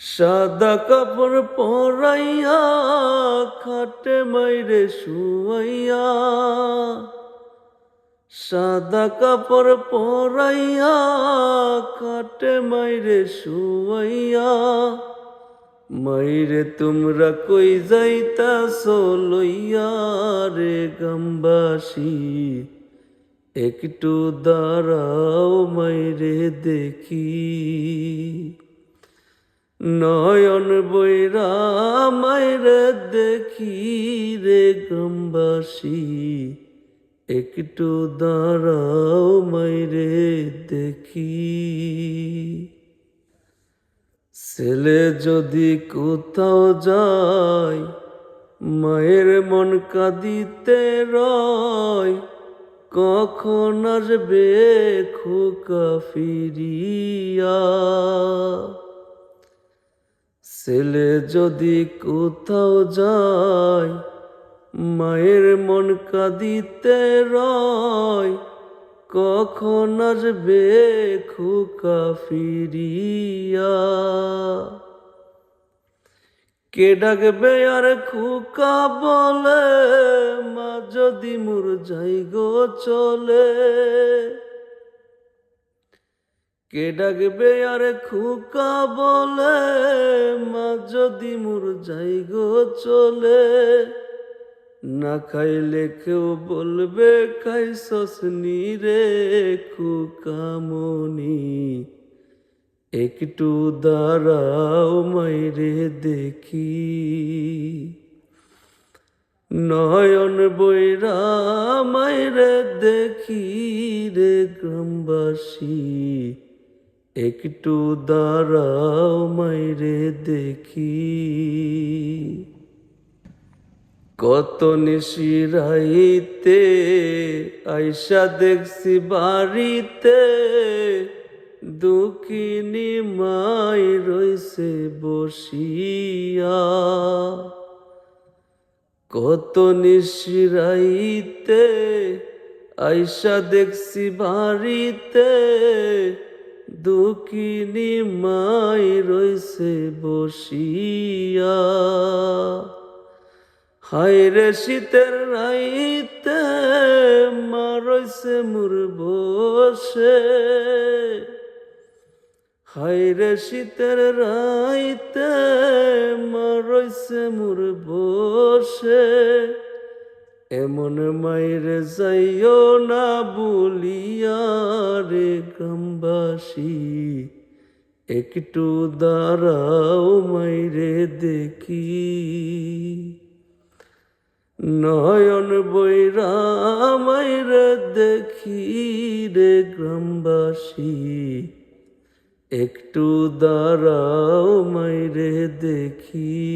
সাদা কাপড় পরাইয়া, খাটে মাইরে শুয়াইয়া, সাদা কাপড় পরাইয়া, খাটে মাইরে শুয়াইয়া, মাইরে তোমরা কই যাইতা লইয়া রে গম্বাসী একটু দাঁড়াও মাইরে দেখি। নয়ন বৈরা দেখি রে গম্বাসী একটু দাঁড়াও মাইরে দেখি। ছেলে যদি কোথাও যায়, মায়ের মন কাঁদিতে রয়, কখন আসবে খোকা ফিরিয়া? ছেলে যদি কোথাও যায়, মায়ের মন কাঁদিতে রয়, কখন আসবে খুকা ফিরিয়া? কে ডাকবে আর খুকা বলে, মা যদি মুর যাই গো চলে? কে ডাকবে আর খুকা বলে? মা যদি মুর যাই গো চলে, না খাইলে কেউ বলবে, খাইছস নি রে খুকামনি একটু দাঁড়াও মাইরে দেখি। নয়ন বৈরা মাইরে দেখি রে গ্রামবাসী একটু দাঁড়াও মাইরে দেখি। কত নিশিরাইতে আইসা দেখছি বাড়িতে, দুঃখিনী মাই রইছে বসিয়া। কত নিশিরাইতে আইসা দেখছি বাড়িতে দুঃখিনী মাই রইছে বসিয়া। হায়রে শীতের রাইতে মা রইছে মুর বসে। হায়রে শীতের রাইতে মা রইছে মুর বসে। এমন মাইরে যাইও না বলিয়া রে গ্রামবাসী, একটু দাঁড়াও মাইরে দেখি। নয়ন বৈরা মাইরে দেখি রে গ্রামবাসী, একটু দাঁড়াও মাইরে দেখি।